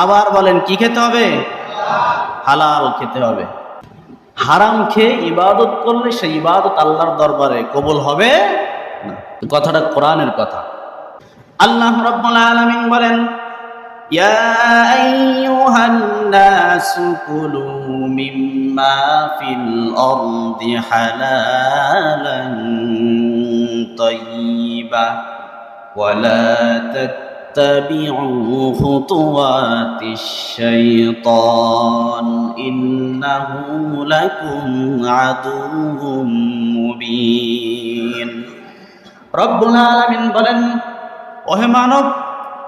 আবার বলেন, কি খেতে হবে? হালাল খেতে হবে। হারাম খেয়ে ইবাদত করলে সেই ইবাদত আল্লাহর দরবারে কবল হবে কথাটা কোরআনের কথা। আল্লাহ রাব্বুল আলামিন বলেন, ইয়া আইয়ুহান নাসু কুলু মিম্মা ফিল আরদি হালালান তাইয়্যিবা ওয়ালা تتبعوا خطوات الشيطان إنه لكم عدو مبين রব্বুল আলামিন বলেন ওহে মানব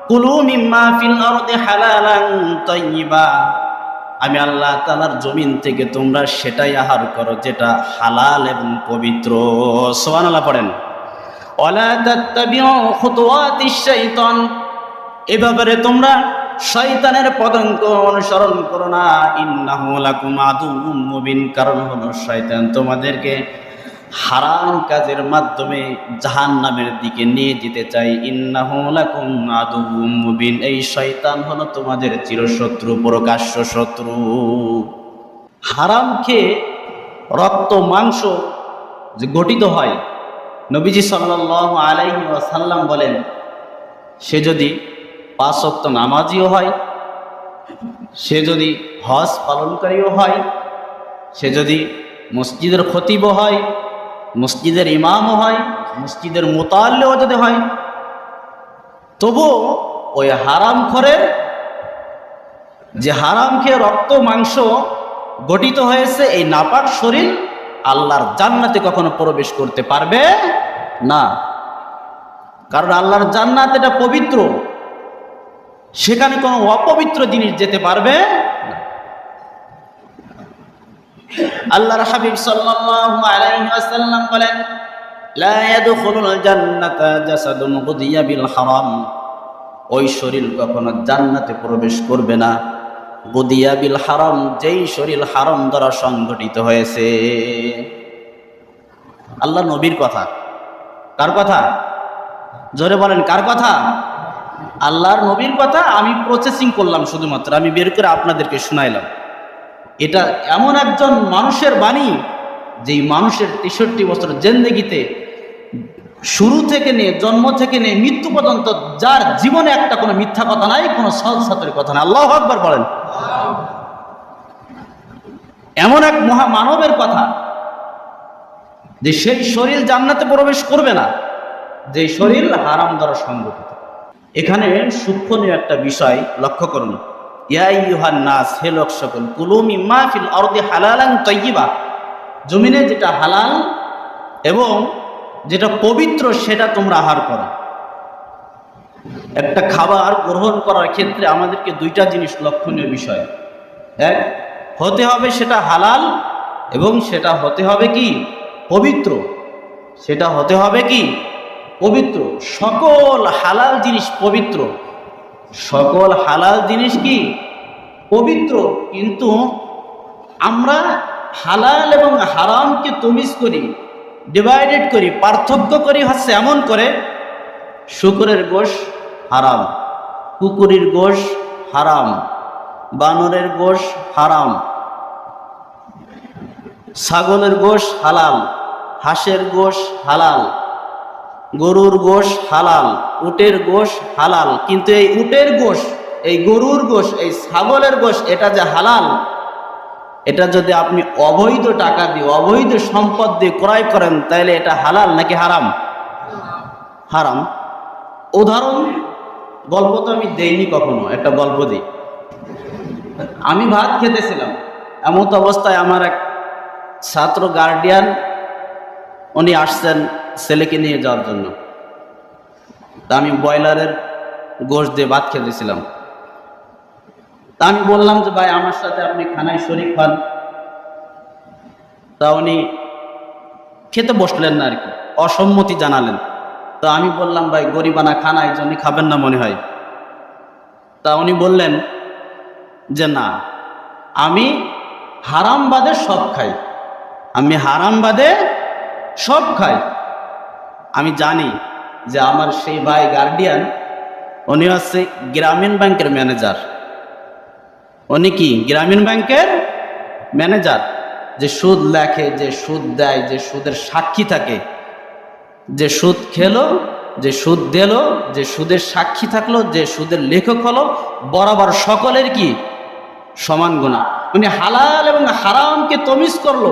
কুলু মিম্মা ফিল আরদি হালালান তাইয়্যিবা আমি আল্লাহ তাআলার জমিন থেকে তোমরা সেটাই আহার করো যেটা হালাল এবং পবিত্র সুবহানাল্লাহ পড়েন ওয়ালা তাত্তাবিউ খুতুওয়াতিশ শাইতান এ ব্যাপারে তোমরা শয়তানের পদঙ্ক অনুসরণ করো না। ইন্নাহু মুবিন। কারণ হলো শয়তান তোমাদেরকে হারাম কাজের মাধ্যমে জাহান নামের দিকে নিয়ে যেতে চাই ইন্নাহু আদুউম মুবিন। এই শয়তান হলো তোমাদের চিরশত্রু, প্রকাশ্য শত্রু। হারাম খেয়ে রক্ত, মাংস যে গঠিত হয়, নবীজি সাল্লাল্লাহু আলাইহি ওয়াসাল্লাম বলেন, সে যদি পাঁচ ওয়াক্ত নামাজিও হয়। সে যদি হজ পালনকারীও হয়, সে যদি মসজিদের খতিবও হয়, মসজিদের ইমামও হয়, মসজিদের মোতাল্লেও যদি হয় তবু ওই হারাম খরের যে হারাম খেয়ে রক্ত, মাংস গঠিত হয়েছে, এই নাপাক শরীর আল্লাহর জান্নাতে কখনো প্রবেশ করতে পারবে না। কারণ আল্লাহর জান্নাত এটা পবিত্র। সেখানে কোনো অপবিত্র জিনিস যেতে পারবে না। আল্লাহর হাবিব সাল্লাল্লাহু আলাইহি ওয়াসাল্লাম বলেন, লা ইয়াদখুলুল জান্নাতা জাসাদুন গুদিয়া বিল হারাম। ওই শরীর কখনো জান্নাতে প্রবেশ করবে না। গুদিয়া বিল হারাম যেই শরীর হারাম দ্বারা সংগঠিত হয়েছে। আল্লাহ নবীর কথা। কার কথা? জোরে বলেন, কার কথা? আল্লাহর নবীর কথা আমি প্রসেসিং করলাম শুধুমাত্র। আমি বের করে আপনাদেরকে শোনাইলাম। এটা এমন একজন মানুষের বাণী, যেই মানুষের তেষট্টি বছর জেন্দেগিতে শুরু থেকে নিয়ে জন্ম থেকে নিয়ে মৃত্যু পর্যন্ত যার জীবনে একটা কোনো মিথ্যা কথা নাই, কোনো সৎ সাতের কথা নাই। আল্লাহ আকবার বলেন। এমন এক মহা মানবের কথা, যে সেই শরীর জান্নাতে প্রবেশ করবে না, যে শরীর হারাম দ্বারা সংগঠিত। এখানে সূক্ষ্মনীয় একটা বিষয় লক্ষ্য করুন। ইয়াইয়ুহান নাস, হে লোক সকল কুলুমি মাহফিল অর্দে হালালান তৈবা জমিনে যেটা হালাল এবং যেটা পবিত্র সেটা তোমরা আহার করো। একটা খাবার গ্রহণ করার ক্ষেত্রে আমাদেরকে দুইটা জিনিস লক্ষণীয় বিষয়। এক, হতে হবে সেটা হালাল এবং সেটা হতে হবে কি? পবিত্র। সেটা হতে হবে কি? পবিত্র। সকল হালাল জিনিস পবিত্র। সকল হালাল জিনিস কি? পবিত্র। কিন্তু আমরা হালাল এবং হারামকে তমিজ করি ডিভাইডেড করি, পার্থক্য করি হচ্ছে এমন করে, শুকুরের গোশ হারাম, কুকুরের গোশ হারাম, বানরের গোশ হারাম, ছাগলের গোশ হালাল, হাঁসের গোশ হালাল গরুর গোশ হালাল, উটের গোশ হালাল। কিন্তু এই উটের গোশ, এই গরুর গোশ, এই ছাগলের গোশ, এটা যে হালাল, এটা যদি আপনি অবৈধ টাকা দিয়ে, অবৈধ সম্পদ দিয়ে ক্রয় করেন, তাহলে এটা হালাল নাকি হারাম? হারাম। উদাহরণ, গল্প তো আমি দেইনি কখনো, একটা গল্প দিই। আমি ভাত খেতেছিলাম, এমন অবস্থায় আমার এক ছাত্র গার্ডিয়ান উনি আসছেন ছেলেকে নিয়ে যাওয়ার জন্য। তা আমি ব্রয়লারের গোশ দিয়ে ভাত খেতেছিলাম তা আমি বললাম যে, ভাই, আমার সাথে আপনি খানায় শরিক হন। তা উনি খেতে বসলেন না আর কি, অসম্মতি জানালেন। তা আমি বললাম, ভাই, গরিবানা খানা এই জন্য খাবেন না মনে হয়? তা উনি বললেন যে, না, আমি হারাম বাদে সব খাই। আমি হারাম বাদে সব খাই। আমি জানি যে আমার সেই ভাই গার্ডিয়ান উনি হচ্ছে গ্রামীণ ব্যাংকের ম্যানেজার উনি কি গ্রামীণ ব্যাংকের ম্যানেজার যে সুদ লেখে, যে সুদ দেয়, যে সুদের সাক্ষী থাকে। যে সুদ খেলো, যে সুদ দিল, যে সুদের সাক্ষী থাকল, যে সুদের লেখক হলো, বরাবর সকলের কি? সমান গুণা। উনি হালাল এবং হারামকে তমিজ করল।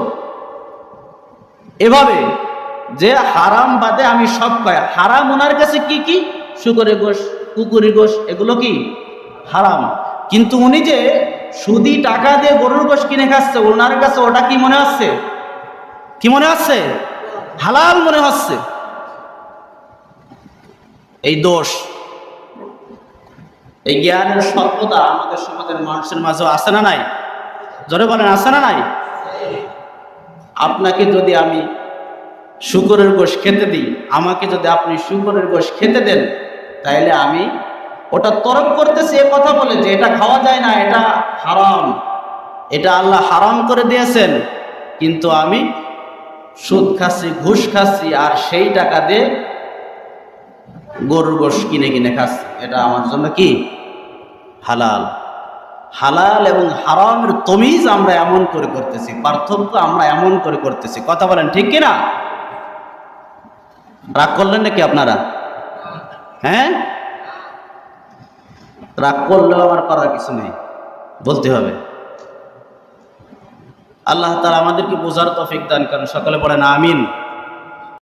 এভাবে যে হারাম বাদে আমি সব পাই হারাম ওনার কাছে কি কি? শুকরের গোশ কুকুরি গোশ, এগুলো কি? হারাম। কিন্তু উনি যে সুদি টাকা দিয়ে গরুর গোশ কিনে খাচ্ছে, ওনার কাছে ওটা কি মনে হচ্ছে কি মনে হচ্ছে হালাল মনে হচ্ছে। এই দোষ, এই জ্ঞানের স্বল্পতা আমাদের সমাজের মানুষের মাঝেও আছে না নাই? জোরে বলেন, আছে না নাই? আপনাকে যদি আমি শুকরের গোশ খেতে দিই। আমাকে যদি আপনি শুকরের গোশ খেতে দেন, তাইলে আমি ওটা তরক করতেছি, এ কথা বলে যে এটা খাওয়া যায় না, এটা হারাম। এটা আল্লাহ হারাম করে দিয়েছেন। কিন্তু আমি সুদ খাচ্ছি, ঘুষ খাচ্ছি, আর সেই টাকা দিয়ে গরুর গোশ কিনে কিনে খাচ্ছি। এটা আমার জন্য কি? হালাল। হালাল এবং হারামের তমিজ আমরা এমন করে করতেছি, পার্থক্য আমরা এমন করে করতেছি। কথা বলেন ঠিক কিনা? রাগ করলেন নাকি আপনারা? হ্যাঁ? রাগ করলেও আমার করার কিছু নেই, বলতে হবে। আল্লাহ তালা আমাদেরকে বোঝার তফিক দান করেন, সকলে পড়েন আমিন।